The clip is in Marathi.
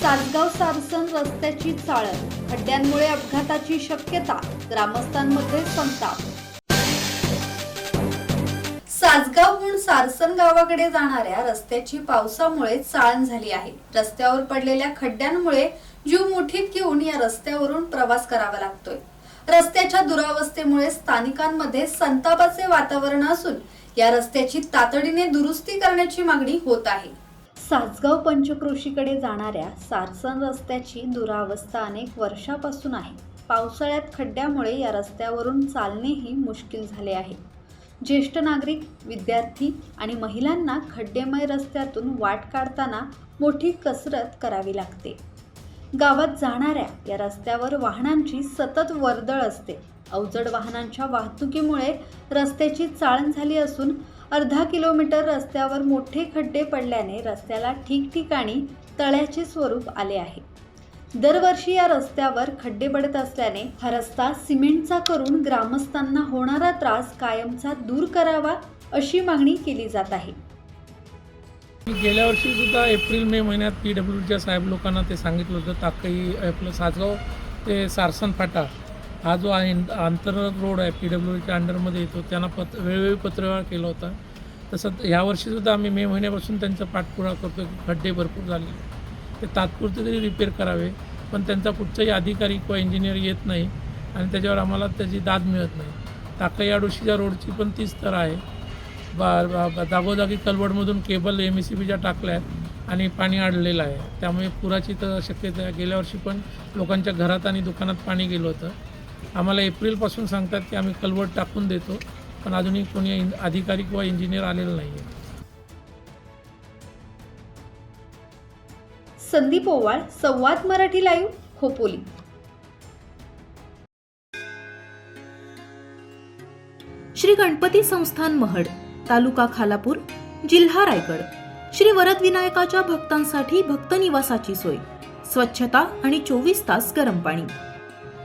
सासगाव सारसन रस्त्याची चाळण. खड्ड्यांमुळे अपघाताची शक्यता ग्रामस्थांमध्ये संताप. सासगावहून सारसन गावाकडे जाणाऱ्या रस्त्याची पावसामुळे चाळण झाली आहे. रस्त्यावर पडलेल्या खड्ड्यांमुळे जीव मुठीत घेऊन या रस्त्यावरून प्रवास करावा लागतोय. रस्त्याच्या दुरावस्थेमुळे स्थानिकांमध्ये संतापाचे वातावरण असून या रस्त्याची तातडीने दुरुस्ती करण्याची मागणी होत आहे. सासगाव पंचक्रोशीकडे जाणाऱ्या सारसन रस्त्याची दुरावस्था अनेक वर्षापासून आहे. पावसाळ्यात खड्ड्यामुळे या रस्त्यावरून चालणेही मुश्किल झाले आहे. ज्येष्ठ नागरिक विद्यार्थी आणि महिलांना खड्डेमय रस्त्यातून वाट काढताना मोठी कसरत करावी लागते. गावात जाणाऱ्या या रस्त्यावर वाहनांची सतत वर्दळ असते. अवजड वाहनांच्या वाहतुकीमुळे रस्त्याची चाळण झाली असून अर्धा किलोमीटर रस्त्यावर मोठे खड्डे पडल्याने रस्त्याला ठिकठिकाणी तळ्याचे स्वरूप आले आहे. दरवर्षी या रस्त्यावर खड्डे पडत असल्याने हा रस्ता सिमेंटचा करून ग्रामस्थांना होणारा त्रास कायमचा दूर करावा अशी मागणी केली जात आहे. गेल्या वर्षी सुद्धा एप्रिल मे महिन्यात पी डब्ल्यूच्या साहेब लोकांना ते सांगितलं होतं ताकई आपलं सासगाव ते सारसन फाटा हा जो आहे आंतर रोड आहे पी डब्ल्यूच्या अंडरमध्ये येतो. त्यांना पत वेळोवेळी पत्रव्यवहार केला होता. तसं ह्या वर्षीसुद्धा आम्ही मे महिन्यापासून त्यांचा पाठपुरा करतो की खड्डे भरपूर झालेले ते तात्पुरते तरी रिपेअर करावे पण त्यांचा कुठचाही अधिकारी किंवा इंजिनियर येत नाही आणि त्याच्यावर आम्हाला त्याची दाद मिळत नाही. ताकई अडोशीच्या रोडची पण तीच तर आहे. बा बा- जागोजागी कलवडमधून केबल एम एस सी बीच्या टाकल्या आहेत आणि पाणी अडलेलं आहे. त्यामुळे पुराची तर शक्यता आहे. गेल्या वर्षी पण लोकांच्या घरात आणि दुकानात पाणी गेलं होतं. आम्हाला एप्रिलपासून सांगतात की आम्ही कलवड टाकून देतो पण अजूनही कोणी अधिकारी किंवा इंजिनियर आलेलं नाही आहे संदीप ओवाळ संवाद मराठी लाईव्ह खोपोली. श्री गणपती संस्थान महड तालुका खालापूर जिल्हा रायगड. श्री वरद विनायकाच्या भक्तांसाठी भक्त निवासाची सोय. स्वच्छता आणि चोवीस तास गरम पाणी.